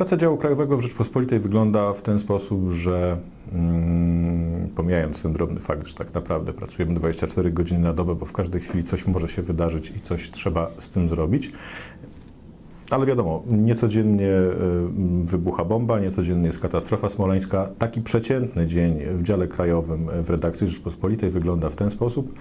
Praca działu krajowego w Rzeczpospolitej wygląda w ten sposób, że mm, pomijając ten drobny fakt, że tak naprawdę pracujemy 24 godziny na dobę, bo w każdej chwili coś może się wydarzyć i coś trzeba z tym zrobić. Ale wiadomo, niecodziennie y, wybucha bomba, niecodziennie jest katastrofa smoleńska. Taki przeciętny dzień w dziale krajowym w redakcji Rzeczpospolitej wygląda w ten sposób,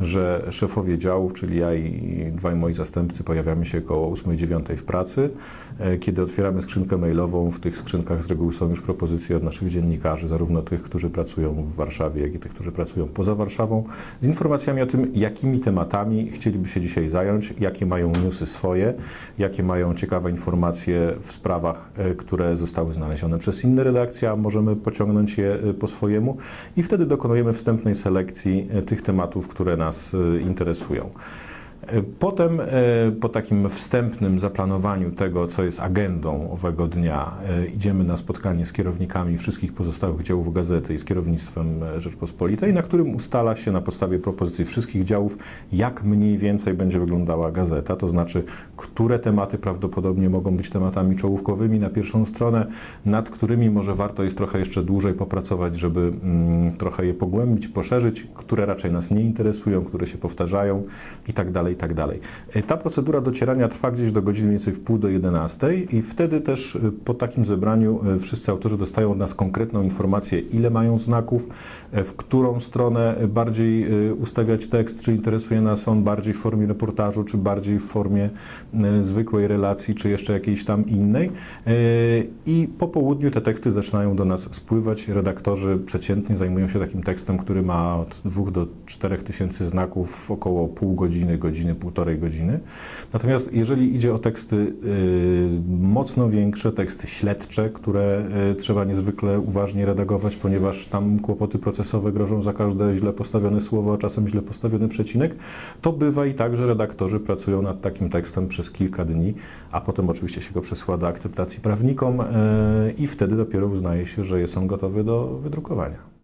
że szefowie działów, czyli ja i dwaj moi zastępcy, pojawiamy się około 8-9 w pracy. E, Kiedy otwieramy skrzynkę mailową, w tych skrzynkach z reguły są już propozycje od naszych dziennikarzy, zarówno tych, którzy pracują w Warszawie, jak i tych, którzy pracują poza Warszawą, z informacjami o tym, jakimi tematami chcieliby się dzisiaj zająć, jakie mają newsy swoje, jakie mają ciekawe informacje w sprawach, e, które zostały znalezione przez inne redakcje, a możemy pociągnąć je e, po swojemu i wtedy dokonujemy wstępnej selekcji e, tych tematów, które nas interesują. E, Potem, e, po takim wstępnym zaplanowaniu tego, co jest agendą owego dnia, e, idziemy na spotkanie z kierownikami wszystkich pozostałych działów gazety i z kierownictwem Rzeczpospolitej, na którym ustala się na podstawie propozycji wszystkich działów, jak mniej więcej będzie wyglądała gazeta, to znaczy, które tematy prawdopodobnie mogą być tematami czołówkowymi na pierwszą stronę, nad którymi może warto jest trochę jeszcze dłużej popracować, żeby mm, trochę je pogłębić, poszerzyć, które raczej nas nie interesują, które się powtarzają i tak dalej, i tak dalej. E, Ta procedura docierania trwa gdzieś do godziny mniej więcej w pół do 11 i wtedy też e, po takim zebraniu e, wszyscy autorzy dostają od nas konkretną informację, ile mają znaków, w którą stronę bardziej ustawiać tekst, czy interesuje nas on bardziej w formie reportażu, czy bardziej w formie zwykłej relacji, czy jeszcze jakiejś tam innej. I po południu te teksty zaczynają do nas spływać. Redaktorzy przeciętnie zajmują się takim tekstem, który ma od 2 do 4 tysięcy znaków, około pół godziny, godziny, półtorej godziny. Natomiast jeżeli idzie o teksty y, mocno większe, teksty śledcze, które y, trzeba niezwykle uważnie redagować, ponieważ tam kłopoty procesowe grożą za każde źle postawione słowo, a czasem źle postawiony przecinek, to bywa i tak, że redaktorzy pracują nad takim tekstem przez kilka dni, a potem oczywiście się go przesyła do akceptacji prawnikom y, i wtedy dopiero uznaje się, że jest on gotowy do wydrukowania.